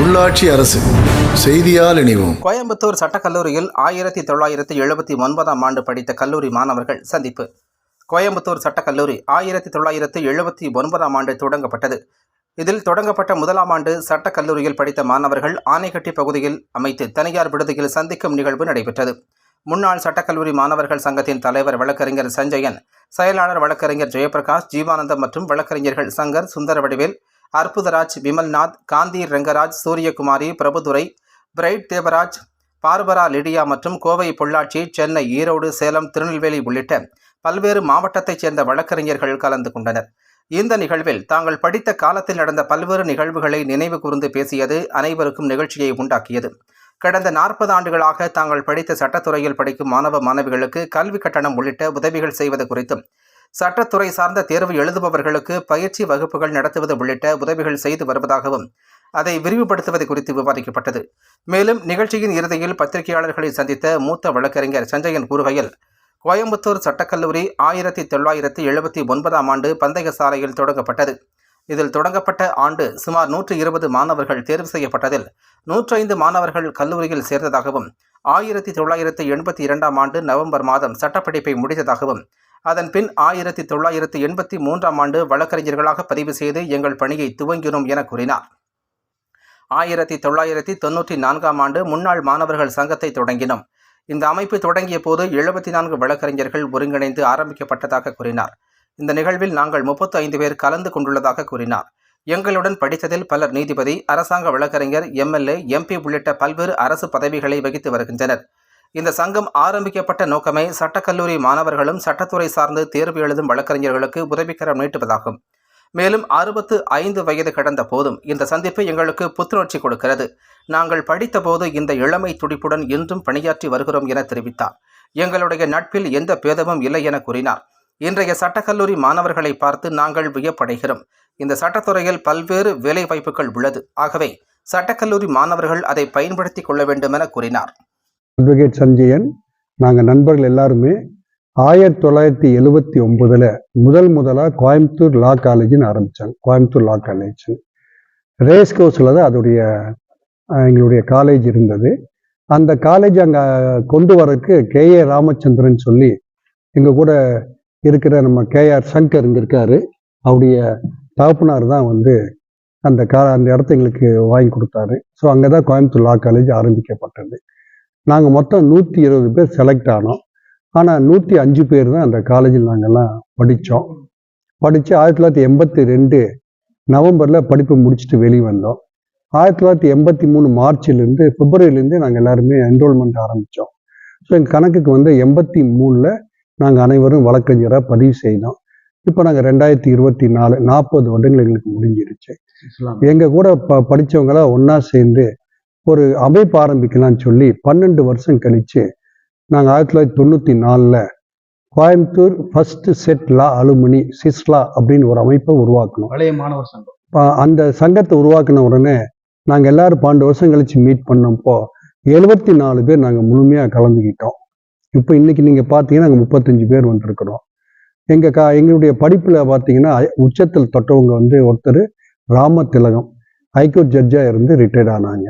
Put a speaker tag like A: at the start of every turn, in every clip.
A: உள்ளாட்சி அரசு செய்தியால் இணைவோம்.
B: கோயம்புத்தூர் சட்டக்கல்லூரியில் ஆயிரத்தி தொள்ளாயிரத்தி எழுபத்தி ஒன்பதாம் ஆண்டு படித்த கல்லூரி மாணவர்கள் சந்திப்பு. கோயம்புத்தூர் சட்டக்கல்லூரி ஆயிரத்தி தொள்ளாயிரத்தி எழுபத்தி ஒன்பதாம் ஆண்டு தொடங்கப்பட்டது. இதில் தொடங்கப்பட்ட முதலாம் ஆண்டு சட்டக்கல்லூரியில் படித்த மாணவர்கள் ஆனைக்கட்டி பகுதியில் அமைத்து தனியார் விடுதியில் சந்திக்கும் நிகழ்வு நடைபெற்றது. முன்னாள் சட்டக்கல்லூரி மாணவர்கள் சங்கத்தின் தலைவர் வழக்கறிஞர் சஞ்சயன் செயலாளர் வழக்கறிஞர் ஜெயபிரகாஷ் ஜீவானந்தம் மற்றும் வழக்கறிஞர்கள் Shankar Sundaravadivel Arputharaj Vimalnath Gandhi Rengaraj Suriyakumari Prabhudurai Bright Devaraj Barbara Lydia மற்றும் கோவை பொள்ளாச்சி சென்னை ஈரோடு சேலம் திருநெல்வேலி உள்ளிட்ட பல்வேறு மாவட்டத்தைச் சேர்ந்த வழக்கறிஞர்கள் கலந்து கொண்டனர். இந்த நிகழ்வில் தாங்கள் படித்த காலத்தில் நடந்த பல்வேறு நிகழ்வுகளை நினைவு கூர்ந்து பேசியது அனைவருக்கும் நிகழ்ச்சியை உண்டாக்கியது. கடந்த நாற்பது ஆண்டுகளாக தாங்கள் படித்த சட்டத்துறையில் படிக்கும் மாணவ மாணவிகளுக்கு கல்வி கட்டணம் உள்ளிட்ட உதவிகள் செய்வது குறித்தும் சட்டத்துறை சார்ந்த தேர்வு எழுதுபவர்களுக்கு பயிற்சி வகுப்புகள் நடத்துவது உள்ளிட்ட உதவிகள் செய்து வருவதாகவும் அதை விரிவுபடுத்துவது குறித்து விவாதிக்கப்பட்டது. மேலும் நிகழ்ச்சியின் இறுதியில் பத்திரிகையாளர்களை சந்தித்த மூத்த வழக்கறிஞர் சஞ்சயன் கூறுகையில் கோயம்புத்தூர் சட்டக்கல்லூரி ஆயிரத்தி தொள்ளாயிரத்தி எழுபத்தி ஒன்பதாம் ஆண்டு பந்தய சாலையில் தொடங்கப்பட்டது. இதில் தொடங்கப்பட்ட ஆண்டு சுமார் நூற்று இருபது மாணவர்கள் தேர்வு செய்யப்பட்டதில் நூற்றைந்து மாணவர்கள் கல்லூரியில் சேர்ந்ததாகவும் ஆயிரத்தி தொள்ளாயிரத்தி எண்பத்தி இரண்டாம் ஆண்டு நவம்பர் மாதம் சட்டப்படிப்பை முடித்ததாகவும் அதன் பின் ஆயிரத்தி தொள்ளாயிரத்தி எண்பத்தி மூன்றாம் ஆண்டு வழக்கறிஞர்களாக பதிவு செய்து எங்கள் பணியை துவங்கினோம் என கூறினார். ஆயிரத்தி தொள்ளாயிரத்தி தொன்னூற்றி நான்காம் ஆண்டு முன்னாள் மாணவர்கள் சங்கத்தை தொடங்கினோம். இந்த அமைப்பு தொடங்கிய போது எழுபத்தி நான்கு வழக்கறிஞர்கள் ஒருங்கிணைந்து ஆரம்பிக்கப்பட்டதாக கூறினார். இந்த நிகழ்வில் நாங்கள் முப்பத்து ஐந்து பேர் கலந்து கொண்டுள்ளதாக கூறினார். எங்களுடன் படித்ததில் பலர் நீதிபதி அரசாங்க வழக்கறிஞர் எம்எல்ஏ எம்பி உள்ளிட்ட பல்வேறு அரசு பதவிகளை வகித்து வருகின்றனர். இந்த சங்கம் ஆரம்பிக்கப்பட்ட நோக்கமே சட்டக்கல்லூரி மாணவர்களும் சட்டத்துறை சார்ந்து தேர்வு எழுதும் வழக்கறிஞர்களுக்கு உதவிக்கரம் நீட்டுவதாகும். மேலும் அறுபத்து ஐந்து வயது கடந்த போதும் இந்த சந்திப்பு எங்களுக்கு புத்துணர்ச்சி கொடுக்கிறது. நாங்கள் படித்தபோது இந்த இளமை துடிப்புடன் இன்றும் பணியாற்றி வருகிறோம் என தெரிவித்தார். எங்களுடைய நட்பில் எந்த பேதமும் இல்லை என கூறினார். இன்றைய சட்டக்கல்லூரி மாணவர்களை பார்த்து நாங்கள் வியப்படைகிறோம். இந்த சட்டத்துறையில் பல்வேறு வேலை வாய்ப்புகள் உள்ளது. ஆகவே சட்டக்கல்லூரி மாணவர்கள் அதை பயன்படுத்திக் கொள்ள வேண்டும் என கூறினார்.
C: அட்வொகேட் சஞ்சயன். நாங்கள் நண்பர்கள் எல்லாருமே ஆயிரத்தி தொள்ளாயிரத்தி எழுபத்தி ஒன்பதில் முதல் முதலாக கோயம்புத்தூர் லா காலேஜ்னு ஆரம்பித்தாங்க கோயம்புத்தூர் லா காலேஜ் ரேஸ் கோர்ஸில் தான் அதோடைய எங்களுடைய காலேஜ் இருந்தது. அந்த காலேஜ் அங்கே கொண்டு வரதுக்கு கே. ஏ. ராமச்சந்திரன் சொல்லி எங்கள் கூட இருக்கிற நம்ம கேஆர் சங்கர் இங்கே இருக்காரு. அவருடைய தகப்பனார் தான் வந்து அந்த கா அந்த இடத்த எங்களுக்கு வாங்கி கொடுத்தாரு. ஸோ அங்கே தான் கோயம்புத்தூர் லா காலேஜ் ஆரம்பிக்கப்பட்டது. நாங்கள் மொத்தம் நூற்றி இருபது பேர் செலக்ட் ஆனோம். ஆனால் நூற்றி அஞ்சு பேர் தான் அந்த காலேஜில் நாங்கள்லாம் படித்தோம் படித்து ஆயிரத்தி தொள்ளாயிரத்தி எண்பத்தி ரெண்டு நவம்பரில் படிப்பு முடிச்சுட்டு வெளியே வந்தோம். ஆயிரத்தி தொள்ளாயிரத்தி எண்பத்தி மூணு மார்ச்லேருந்து பிப்ரவரியிலேருந்து நாங்கள் எல்லாருமே என்ரோல்மெண்ட் ஆரம்பித்தோம் ஸோ எங்கள் கணக்குக்கு வந்து எண்பத்தி மூணில் நாங்கள் அனைவரும் வழக்கறிஞராக பதிவு செய்தோம். இப்போ நாங்கள் ரெண்டாயிரத்தி இருபத்தி நாலு நாற்பது வருடங்கள் எங்களுக்கு முடிஞ்சிருச்சு. எங்கள் கூட ப படித்தவங்களாம் ஒன்றா சேர்ந்து ஒரு அமைப்பு ஆரம்பிக்கலாம்னு சொல்லி பன்னெண்டு வருஷம் கழிச்சு நாங்கள் ஆயிரத்தி தொள்ளாயிரத்தி தொண்ணூற்றி நாலில் Coimbatore first set law alumni சிஸ்லா அப்படின்னு ஒரு அமைப்பை உருவாக்கணும்.
D: பழைய மாணவர் சங்கம்.
C: அந்த சங்கத்தை உருவாக்கின உடனே நாங்கள் எல்லாரும் பன்னெண்டு வருஷம் கழிச்சு மீட் பண்ணப்போ எழுபத்தி நாலு பேர் நாங்கள் முழுமையாக கலந்துக்கிட்டோம். இப்போ இன்னைக்கு நீங்கள் பார்த்தீங்கன்னா நாங்கள் முப்பத்தஞ்சு பேர் வந்திருக்கிறோம். எங்கள் கா எங்களுடைய படிப்பில் பார்த்தீங்கன்னா உச்சத்தில் தொட்டவங்க வந்து ஒருத்தர் ராம திலகம் ஹைகோர்ட் ஜட்ஜாக இருந்து ரிட்டையர்ட் ஆனாங்க.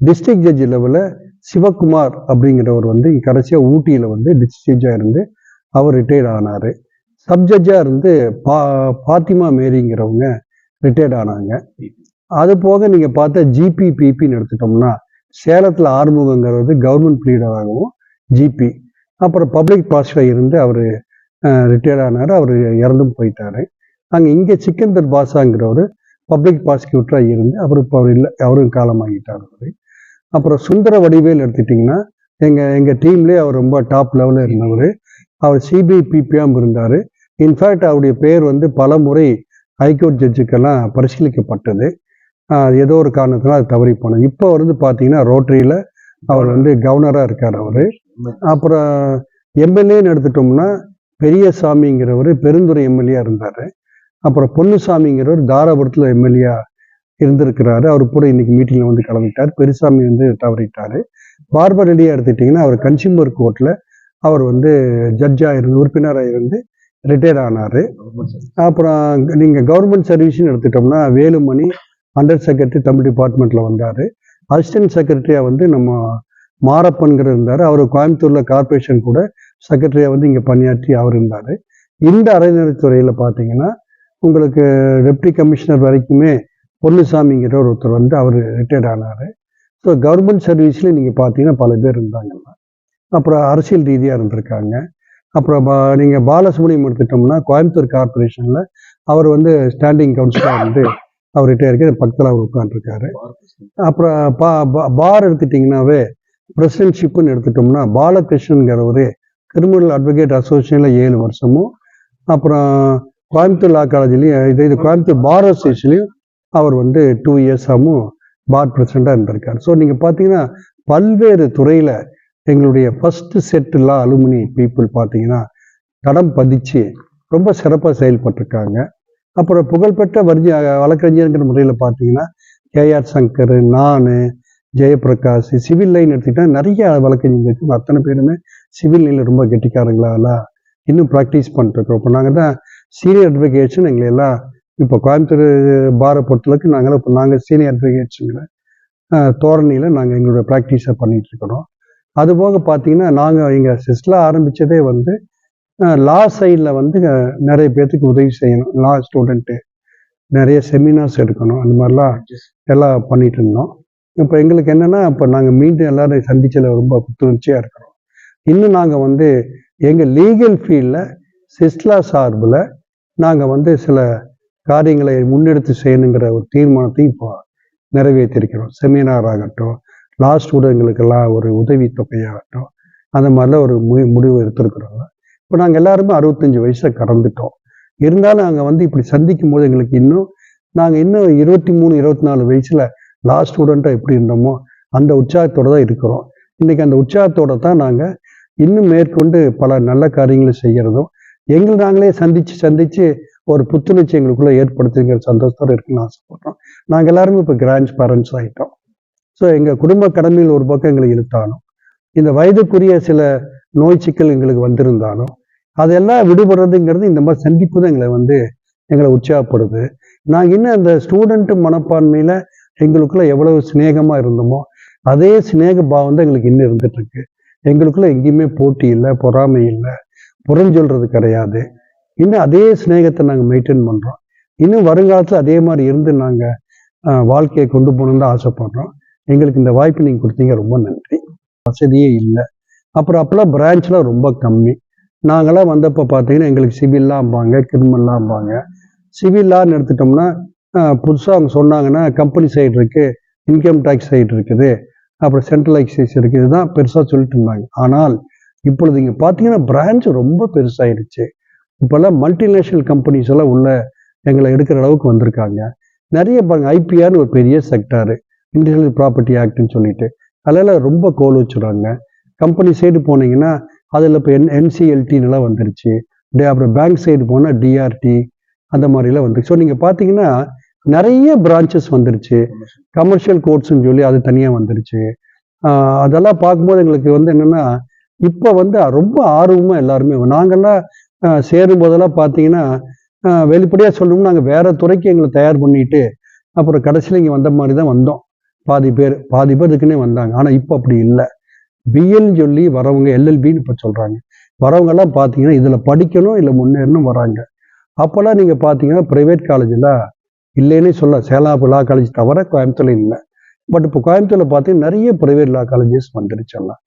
C: டிஸ்ட்ரிக்ட் ஜட்ஜ் லெவலில் சிவகுமார் அப்படிங்கிறவர் வந்து கடைசியாக ஊட்டியில் வந்து டிஸ்ட்ரிக்ட் ஜட்ஜாக இருந்து அவர் ரிட்டையர்ட் ஆனார். சப் ஜட்ஜாக இருந்து பா பாத்திமா மேரிங்கிறவங்க ரிட்டையர்ட் ஆனாங்க. அது போக நீங்கள் பார்த்தா ஜிபி பிபின்னு எடுத்துட்டோம்னா சேலத்தில் ஆறுமுகங்கிறது கவர்மெண்ட் ப்ளீடராகவும் ஜிபி அப்புறம் பப்ளிக் பாஸ்டாக இருந்து அவர் ரிட்டையர்ட் ஆனார் அவர் இறந்தும் போயிட்டார். அங்கே இங்கே சிக்கந்தர் பாஷாங்கிறவர் பப்ளிக் ப்ராசிக்யூட்டராக இருந்து அவர் இப்போ அவர் இல்லை அவரும் காலமாகிட்டார் அவர். அப்புறம் சுந்தர வடிவேல் எடுத்துட்டிங்கன்னா எங்கள் எங்கள் டீம்லேயே அவர் ரொம்ப டாப் லெவலில் இருந்தவர். அவர் சிபிபிபியாகவும் இருந்தார். இன்ஃபேக்ட் அவருடைய பேர் வந்து பல முறை ஹைகோர்ட் ஜட்ஜுக்கெல்லாம் பரிசீலிக்கப்பட்டது. ஏதோ ஒரு காரணத்தினால அது தவறி போனது. இப்போ வந்து பார்த்தீங்கன்னா ரோட்டரியில் அவர் வந்து கவர்னராக இருக்கார் அவர். அப்புறம் எம்எல்ஏன்னு எடுத்துட்டோம்னா பெரியசாமிங்கிறவர் பெருந்துறை எம்எல்ஏ இருந்தார். அப்புறம் பொன்னுசாமிங்கிறவர் தாராபுரத்தில் எம்எல்ஏ இருந்திருக்கிறாரு. அவர் கூட இன்னைக்கு மீட்டிங்கில் வந்து கலந்துட்டார் பெருசாமி வந்து தவறிட்டார். பார்பர் ரெடியாக எடுத்துக்கிட்டிங்கன்னா அவர் கன்சியூமர் கோர்ட்டில் அவர் வந்து ஜட்ஜாக இருந்து உறுப்பினராக இருந்து ரிட்டையர் ஆனார். அப்புறம் நீங்கள் கவர்மெண்ட் சர்வீஸ்னு எடுத்துட்டோம்னா வேலுமணி அண்டர் செக்ரட்டரி தமிழ் டிபார்ட்மெண்ட்டில் வந்தார். அசிஸ்டன்ட் செக்ரட்டரியாக வந்து நம்ம மாரப்பன்கிற இருந்தார். அவர் கோயம்புத்தூரில் கார்ப்பரேஷன் கூட செக்ரட்டரியாக வந்து இங்கே பணியாற்றி அவர் இருந்தார். இந்த அறநிலைத்துறையில் பார்த்தீங்கன்னா உங்களுக்கு டெப்டி கமிஷனர் வரைக்குமே பொன்னுசாமிங்கிற ஒருத்தர் வந்து அவர் ரிட்டையர்ட் ஆனார். ஸோ கவர்மெண்ட் சர்வீஸில் நீங்கள் பார்த்தீங்கன்னா பல பேர் இருந்தாங்கல்ல அப்புறம் அரசியல் ரீதியாக இருந்திருக்காங்க. அப்புறம் நீங்கள் பாலசுப்ரமணியம் எடுத்துட்டோம்னா கோயம்புத்தூர் கார்ப்பரேஷனில் அவர் வந்து ஸ்டாண்டிங் கவுன்சிலாக வந்து அவர் ரிட்டையர் பக்கத்தில் அவர் உட்காந்துருக்காரு அப்புறம் பா பா- பார் எடுத்துட்டிங்கனாவே பிரசிடென்ட்ஷிப்புன்னு எடுத்துட்டோம்னா பாலகிருஷ்ணன்கிறவர் கிரிமினல் அட்வொகேட் அசோசியேஷனில் ஏழு வருஷமும் அப்புறம் கோயம்புத்தூர் லா காலேஜ்லேயும் இது இது கோயம்புத்தூர் பார் அசோசியேஷன்லையும் அவர் வந்து டூ இயர்ஸாகவும் பார் பிரசிடண்டாக இருந்திருக்கார். ஸோ நீங்கள் பார்த்தீங்கன்னா பல்வேறு துறையில் எங்களுடைய ஃபஸ்ட்டு செட்டுலாம் லா அலுமினி பீப்புள் பார்த்தீங்கன்னா தடம் பதிச்சு ரொம்ப சிறப்பாக செயல்பட்டிருக்காங்க. அப்புறம் புகழ்பெற்ற வர்ஜி வழக்கறிஞர்ங்கிற முறையில் பார்த்தீங்கன்னா கேஆர் சங்கர் நான் ஜெயபிரகாஷ் சிவில் லைன் எடுத்துக்கிட்டால் நிறைய வழக்கறிஞர் அத்தனை பேருமே சிவில் லைனில் ரொம்ப கெட்டிக்காரங்களால இன்னும் ப்ராக்டிஸ் பண்ணிட்டுருக்கோம் இப்போ நாங்கள் தான் சீனியர் அட்வொகேஷன் எங்களை எல்லாம் இப்போ கோயம்புத்தூர் பாரை பொறுத்தளவுக்கு நாங்கள் இப்போ நாங்கள் சீனியர் அட்வொகேட்ஸுங்கிற தோரணியில் நாங்கள் எங்களோட ப்ராக்டிஸை பண்ணிட்டு இருக்கிறோம் அதுபோக பார்த்தீங்கன்னா நாங்கள் எங்கள் சிஸ்டில் ஆரம்பித்ததே வந்து லா சைடில் வந்து நிறைய பேர்த்துக்கு உதவி செய்யணும். லா ஸ்டூடெண்ட்டு நிறைய செமினார்ஸ் எடுக்கணும். அந்த மாதிரிலாம் எல்லாம் பண்ணிகிட்டு இருந்தோம் இப்போ எங்களுக்கு என்னென்னா இப்போ நாங்கள் மீண்டும் எல்லோரும் சந்திச்சதில் ரொம்ப புத்துணர்ச்சியாக இருக்கிறோம். இன்னும் நாங்கள் வந்து எங்கள் லீகல் ஃபீல்டில் சிஸ்லா சார்பில் நாங்கள் வந்து சில காரியங்களை முன்னெடுத்து செய்யணுங்கிற ஒரு தீர்மானத்தையும் இப்போ நிறைவேற்றிருக்கிறோம். செமினார் ஆகட்டும் லா ஸ்டூடெண்ட்களுக்கெல்லாம் ஒரு உதவி தொகையாகட்டும் அந்த மாதிரிலாம் ஒரு மு முடிவு எடுத்திருக்கிறோம் இப்போ நாங்கள் எல்லாருமே அறுபத்தஞ்சு வயசை கறந்துட்டோம் இருந்தாலும் நாங்கள் வந்து இப்படி சந்திக்கும் போது எங்களுக்கு இன்னும் நாங்கள் இன்னும் இருபத்தி மூணு இருபத்தி நாலு வயசில் லா ஸ்டூடெண்ட்டாக எப்படி இருந்தோமோ அந்த உற்சாகத்தோடு தான் இருக்கிறோம். இன்றைக்கி அந்த உற்சாகத்தோட தான் நாங்கள் இன்னும் மேற்கொண்டு பல நல்ல காரியங்களை செய்கிறதும் எங்களை நாங்களே சந்தித்து சந்தித்து ஒரு புத்துணர்ச்சி எங்களுக்குள்ளே ஏற்படுத்துங்கிற சந்தோஷத்தோடு இருக்குன்னு ஆசைப்படுறோம் நாங்கள் எல்லாருமே இப்போ கிராண்ட் பேரண்ட்ஸ் ஆகிட்டோம் ஸோ எங்கள் குடும்ப கடமையில் ஒரு பக்கம் எங்களை இழுத்தாலும் இந்த வயதுக்குரிய சில நோய் சிக்கல் எங்களுக்கு வந்திருந்தாலும் அதெல்லாம் விடுபடுறதுங்கிறது இந்த மாதிரி சந்திப்பு தான் எங்களை வந்து எங்களை உற்சாகப்படுது. நாங்கள் இன்னும் அந்த ஸ்டூடெண்ட்டு மனப்பான்மையில் எங்களுக்குள்ள எவ்வளவு சிநேகமாக இருந்தோமோ அதே சிநேக பாவம் தான் எங்களுக்கு இன்னும் இருந்துட்டு இருக்கு. எங்களுக்குள்ள எங்கேயுமே போட்டி இல்லை பொறாமை இல்லை. புறஞ்சொல்றது கிடையாது. இன்னும் அதே சிநேகத்தை நாங்கள் மெயின்டைன் பண்ணுறோம் இன்னும் வருங்காலத்தில் அதே மாதிரி இருந்து நாங்கள் வாழ்க்கையை கொண்டு போகணுன்னு தான் ஆசைப்படுறோம். எங்களுக்கு இந்த வாய்ப்பு நீங்கள் கொடுத்தீங்க ரொம்ப நன்றி. வசதியே இல்லை. அப்புறம் அப்போல்லாம் பிரான்ச்லாம் ரொம்ப கம்மி. நாங்களாம் வந்தப்போ பார்த்தீங்கன்னா எங்களுக்கு சிவில்லாம்பாங்க கிரிமினல்லாம்பாங்க சிவில்லான்னு எடுத்துட்டோம்னா புதுசாக அவங்க சொன்னாங்கன்னா கம்பெனி சைடு இருக்குது இன்கம் டேக்ஸ் சைடு இருக்குது. அப்புறம் சென்ட்ரல் எக்ஸைஸ் இருக்குது இதுதான் பெருசாக சொல்லிட்டு இருந்தாங்க. ஆனால் இப்பொழுது இங்கே பார்த்தீங்கன்னா பிரான்ச் ரொம்ப பெருசாயிடுச்சு இப்போல்லாம் மல்டிநேஷ்னல் கம்பெனிஸ் எல்லாம் உள்ள எங்களை எடுக்கிற அளவுக்கு வந்திருக்காங்க. நிறைய பாருங்க ஐபிஆர்னு ஒரு பெரிய செக்டாரு இண்டஸ்ட்ரியல் ப்ராப்பர்ட்டி ஆக்ட்னு சொல்லிட்டு. அதில் ரொம்ப கோல் வச்சுருவாங்க கம்பெனி சைடு போனீங்கன்னா அதில் இப்போ என் என்சிஎல்டின்னுலாம் வந்துருச்சு. டே அப்புறம் பேங்க் சைடு போனால் டிஆர்டி அந்த மாதிரிலாம் வந்துருச்சு. ஸோ நீங்கள் பார்த்தீங்கன்னா நிறைய பிரான்ச்சஸ் வந்துருச்சு. கமர்ஷியல் கோர்ட்ஸ்னு சொல்லி அது தனியாக வந்துருச்சு. அதெல்லாம் பார்க்கும்போது எங்களுக்கு வந்து என்னென்னா இப்போ வந்து ரொம்ப ஆர்வமாக எல்லாருமே நாங்கள்லாம் சேரும் போதெல்லாம் பார்த்தீங்கன்னா வெளிப்படையாக சொல்லணும்னா நாங்கள் வேற துறைக்கு எங்களை தயார் பண்ணிட்டு அப்புறம் கடைசியில் இங்கே வந்த மாதிரி தான் வந்தோம். பாதி பேர் பாதி பேர் இதுக்குன்னே வந்தாங்க. ஆனால் இப்போ அப்படி இல்லை. பிஎல்னு சொல்லி வரவங்க எல்எல்பின்னு இப்போ சொல்கிறாங்க வரவங்கெல்லாம் பார்த்தீங்கன்னா இதில் படிக்கணும் இல்லை முன்னேறணும் வராங்க. அப்போல்லாம் நீங்கள் பார்த்தீங்கன்னா ப்ரைவேட் காலேஜில் இல்லைன்னே சொல்ல சேலம் லா காலேஜ் தவிர கோயம்புத்தூர்ல இல்லை. பட் இப்போ கோயம்புத்தூரில் பார்த்தீங்கன்னா நிறைய ப்ரைவேட் லா காலேஜஸ் வந்துருச்சு எல்லாம்.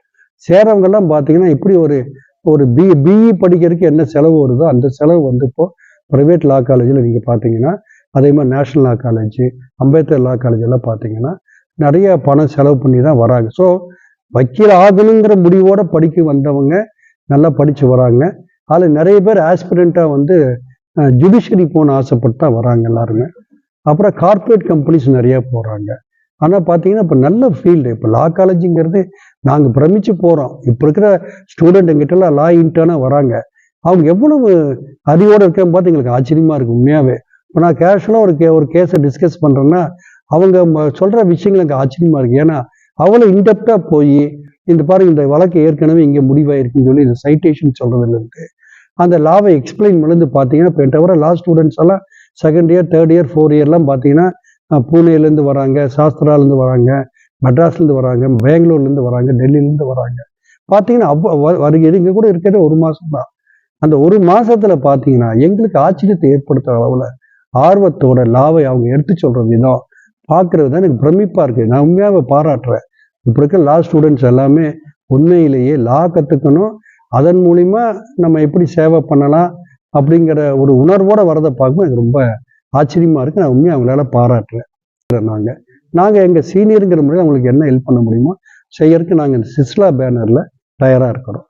C: சேரவங்கெல்லாம் பார்த்தீங்கன்னா இப்படி ஒரு ஒரு பி பிஇ படிக்கிறதுக்கு என்ன செலவு வருதோ அந்த செலவு வந்து இப்போ ப்ரைவேட் லா காலேஜில் நீங்கள் பார்த்தீங்கன்னா அதே மாதிரி national law college Ambedkar law college எல்லாம் பார்த்தீங்கன்னா நிறைய பணம் செலவு பண்ணி தான் வராங்க. ஸோ வக்கீல் ஆகணுங்கிற முடிவோடு படிக்க வந்தவங்க நல்லா படித்து வராங்க. அதில் நிறைய பேர் ஆஸ்பிரண்ட்டாக வந்து ஜுடிஷரி போன ஆசைப்பட்டு தான் வராங்க எல்லாருமே. அப்புறம் கார்ப்பரேட் கம்பெனிஸ் நிறையா போகிறாங்க ஆனால் பார்த்தீங்கன்னா இப்போ நல்ல ஃபீல்டு இப்போ லா காலேஜுங்கிறது நாங்கள் பிரமிச்சு போகிறோம் இப்போ இருக்கிற ஸ்டூடெண்ட் எங்கிட்டலாம் லா இன்டர்னாக வராங்க. அவங்க எவ்வளவு அறிவோடு இருக்கேன்னு பார்த்து எங்களுக்கு ஆச்சரியமாக இருக்குது உண்மையாகவே இப்போ நான் கேஷுவலாக ஒரு கே ஒரு கேஸை டிஸ்கஸ் பண்ணுறேன்னா அவங்க சொல்கிற விஷயங்கள் எனக்கு ஆச்சரியமாக இருக்குது ஏன்னா அவ்வளோ இன்டெப்டாக போய் இந்த பாருங்க இந்த வழக்கு ஏற்கனவே இங்கே முடிவாயிருக்குன்னு சொல்லி இந்த சைட்டேஷன் சொல்கிறதுல இருக்கு. அந்த லாவை எக்ஸ்பிளைன் பண்ணது பார்த்தீங்கன்னா இப்போ தவிர லா ஸ்டூடெண்ட்ஸ் எல்லாம் second year third year four இயர்லாம் பார்த்தீங்கன்னா பூனேலேருந்து வராங்க சாஸ்திராலேருந்து வராங்க. மெட்ராஸ்லேருந்து வராங்க பெங்களூர்லேருந்து வராங்க டெல்லியிலேருந்து வராங்க. பார்த்தீங்கன்னா அவ்வளோ வ- வருகிறது இங்கே கூட இருக்கிறது ஒரு மாதம் தான். அந்த ஒரு மாதத்தில் பார்த்தீங்கன்னா எங்களுக்கு ஆச்சரியத்தை ஏற்படுத்துகிற அளவில் ஆர்வத்தோட லாவை அவங்க எடுத்து சொல்கிற விதம் பார்க்குறது தான் எனக்கு பிரமிப்பாக இருக்குது நான் உண்மையாக பாராட்டுறேன். இப்போ இருக்க லா ஸ்டூடெண்ட்ஸ் எல்லாமே உண்மையிலேயே லா கற்றுக்கணும் அதன் மூலிமா நம்ம எப்படி சேவை பண்ணலாம் அப்படிங்கிற ஒரு உணர்வோடு வரதை பார்க்கும்போது எனக்கு ரொம்ப ஆச்சரியமாக இருக்குது நான் உண்மையாக அவங்களால பாராட்டுறேன். நாங்கள் நாங்கள் எங்கள் சீனியருங்கிற முறையில் அவங்களுக்கு என்ன ஹெல்ப் பண்ண முடியுமோ செய்யறதுக்கு நாங்கள் சிஸ்லா பேனரில் தயாராக இருக்கிறோம்.